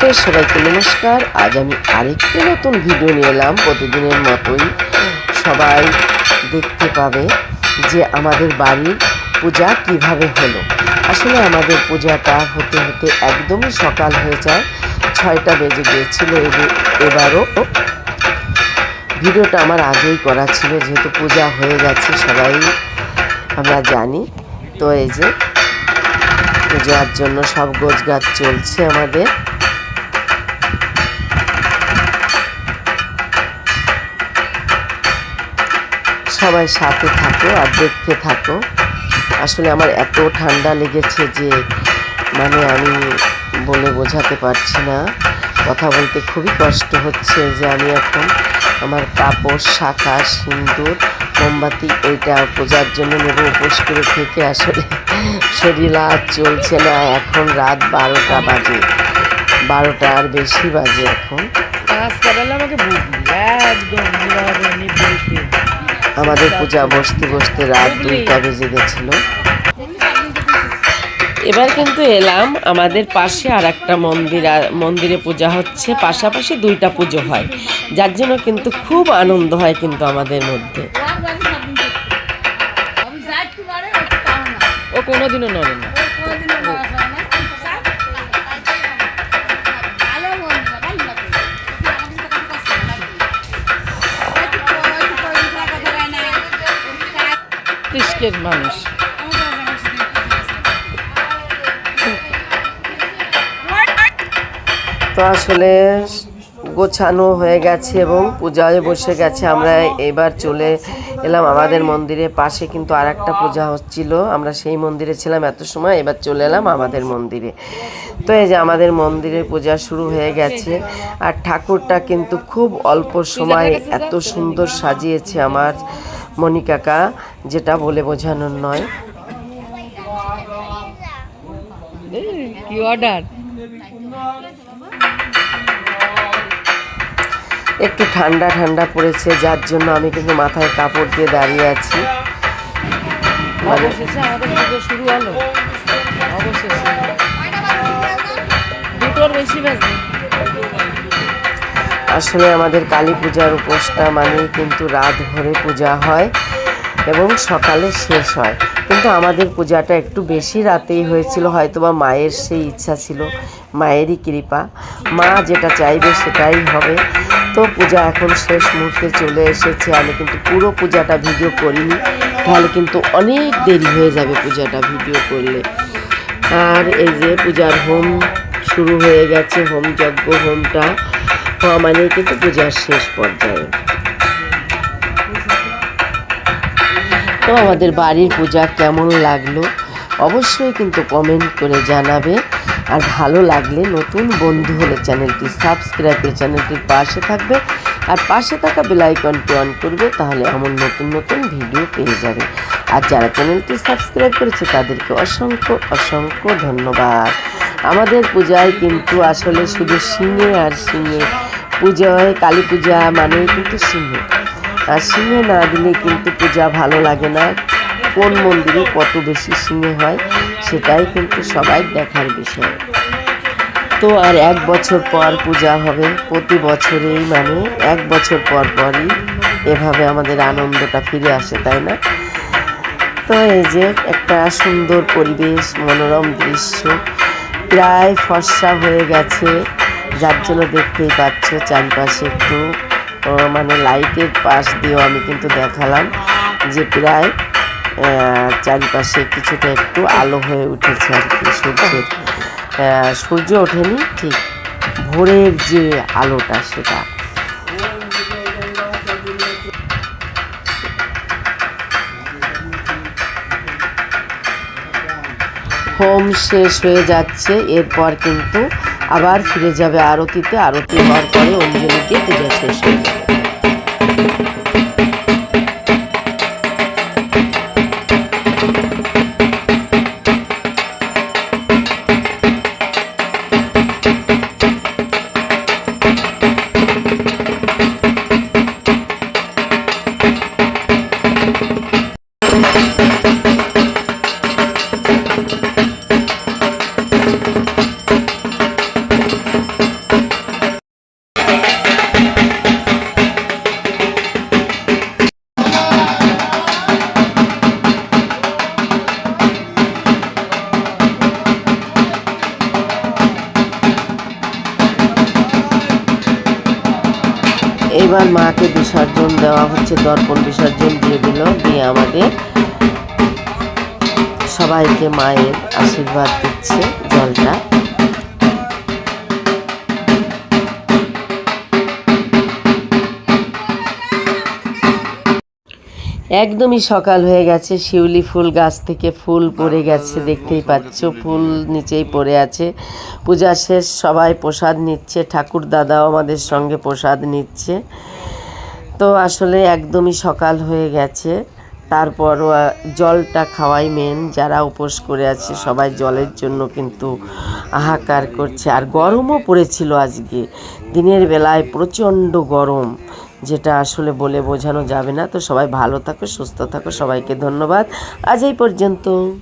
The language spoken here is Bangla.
তো সবাইকে নমস্কার। আজ আমি আরেকটি নতুন ভিডিও নিয়ে এলাম। প্রতিদিনের মতোই সবাই দেখতে পাবে যে আমাদের বাড়ির পূজা কীভাবে হলো। আসলে আমাদের পূজাটা হতে হতে একদমই সকাল হয়ে যায়। ছয়টা বেজে গিয়েছিল এবে- এবারও। ভিডিওটা আমার আগেই করা ছিল, যেহেতু পূজা হয়ে গেছে সবাই, আমরা জানি। তো এই যে, পূজার জন্য সব গোছ গাছ চলছে আমাদের। সবাই সাথে থাকো আর দেখতে থাকো। আসলে আমার এত ঠান্ডা লেগেছে যে মানে আমি বলে বোঝাতে পারছি না। কথা বলতে খুবই কষ্ট হচ্ছে যে আমি এখন আমার কাপড় শাখা সিন্দুর, মোমবাতি এইটা পূজার জন্য নেব, উপোস করে থেকে আসলে শরীর আর চলছে না। এখন রাত বারোটা বাজে। বারোটা আর বেশি বাজে এখন। আমাকে একদম আমাদের পূজা বসতে বসতে রাত দুইটা বেজে গেছিল। এবার কিন্তু এলাম আমাদের পাশে আর একটা মন্দির মন্দিরে পূজা হচ্ছে। পাশাপাশি দুইটা পুজো হয়। যার জন্য কিন্তু খুব আনন্দ হয় কিন্তু আমাদের মধ্যে। ও কোনোদিনও নড়ে না। তিস্কের মানুষ তো আসলে গোছানো হয়ে গেছে এবং পূজায় বসে গেছে। আমরা এবার চলে এলাম আমাদের মন্দিরে পাশে, কিন্তু আর একটা পূজা হচ্ছিল। আমরা সেই মন্দিরে ছিলাম এত সময়, এবার চলে এলাম আমাদের মন্দিরে। তো এই যে আমাদের মন্দিরে পূজা শুরু হয়ে গেছে, আর ঠাকুরটা কিন্তু খুব অল্প সময় এত সুন্দর সাজিয়েছে আমার মণিকাকা যেটা বলে বোঝানোর নয়। কি অর্ডার একটু ঠান্ডা ঠান্ডা পড়েছে যার জন্য আমি কিন্তু মাথায় কাপড় দিয়ে দাঁড়িয়ে আছি। মানে অবশেষে আমাদের পুজো শুরু হলো। অবশেষে। দুটোর বেশি বাজে। আসলে আমাদের কালী পূজার উপোসটা মানে কিন্তু রাত ভরে পূজা হয়। এবং সকালে শেষ হয়। কিন্তু আমাদের পূজাটা একটু বেশি রাতেই হয়েছিল, হয়তোবা মায়ের সেই ইচ্ছা ছিল, মায়েরই কৃপা। মা যেটা চাইবে সেটাই হবে। তো পূজা এখন শেষ মুহূর্তে চলে এসেছে। আমি কিন্তু পুরো পূজাটা ভিডিও করিনি। তাহলে কিন্তু অনেক দেরি হয়ে যাবে পূজাটা ভিডিও করলে। আর এই যে পূজার হোম শুরু হয়ে গেছে, হোম যজ্ঞ, হোমটা। হওয়া মানে কিন্তু পূজার শেষ পর্যায়ে তো আমাদের বাড়ির পূজা কেমন লাগল? অবশ্যই কিন্তু কমেন্ট করে জানাবে। আর ভালো লাগলে নতুন বন্ধু হলে চ্যানেলটি সাবস্ক্রাইব করে চ্যানেলটির পাশে থাকবে। আর পাশে থাকা বেলাইকনটি অন করবে, তাহলে এমন নতুন নতুন ভিডিও পেয়ে যাবে। আর যারা চ্যানেলটি সাবস্ক্রাইব করেছে, তাদেরকে অসংখ্য অসংখ্য ধন্যবাদ। আমাদের পূজায় কিন্তু আসলে শুধু সিংহে আর সিংহে। পূজা হয় কালী পূজা মানেই কিন্তু সিংহে। আর সিংহে না দিলে কিন্তু পূজা ভালো লাগে না। কোন মন্দিরে কত বেশি সিংহে হয়, সেটাই কিন্তু সবাই দেখার বিষয়। তো আর এক বছর পর পূজা হবে, প্রতি বছরেই মানে এক বছর পর পরই এভাবে আমাদের আনন্দটা ফিরে আসে, তাই না? তো এই যে একটা সুন্দর পরিবেশ, মনোরম দৃশ্য, প্রায় ফর্সা হয়ে গেছে। যার জন্য দেখতেই পাচ্ছ চারিপাশে একটু মানে লাইটের পাশ দিয়েও আমি কিন্তু দেখালাম যে প্রায় চারিপাশে কিছুটা একটু আলো হয়ে উঠেছে আর কি সূর্যের। সূর্য ওঠেনি, ঠিক ভোরের যে আলোটা সেটা। হোম শেষ হয়ে যাচ্ছে, এরপর কিন্তু আবার ফিরে যাবে আরতিতে। আরতি হওয়ার পরে অঞ্জলিকে পূজা শেষ হয়ে যাবে। এবার মাকে বিসর্জন দেওয়া হচ্ছে, দর্পণ বিসর্জন দিয়ে দিল, দিয়ে আমাদের সবাইকে মায়ের আশীর্বাদ দিচ্ছে জলটা। একদমই সকাল হয়ে গেছে শিউলি ফুল গাছ থেকে ফুল পড়ে গেছে দেখতেই পাচ্ছ ফুল নিচেই পড়ে আছে। পূজা শেষ সবাই প্রসাদ নিচ্ছে ঠাকুর দাদাও আমাদের সঙ্গে প্রসাদ নিচ্ছে। তো আসলে একদমই সকাল হয়ে গেছে। তারপরও আহ, জলটা খাওয়াই মেন যারা উপোস করে আছে সবাই জলের জন্য কিন্তু হাহাকার করছে। আর গরমও পড়েছিল আজকে। দিনের বেলায় প্রচণ্ড গরম। যেটা আসলে বলে বোঝানো যাবে না। তো সবাই ভালো থাকো, সুস্থ থাকো, সবাইকে ধন্যবাদ। আজ এই পর্যন্ত।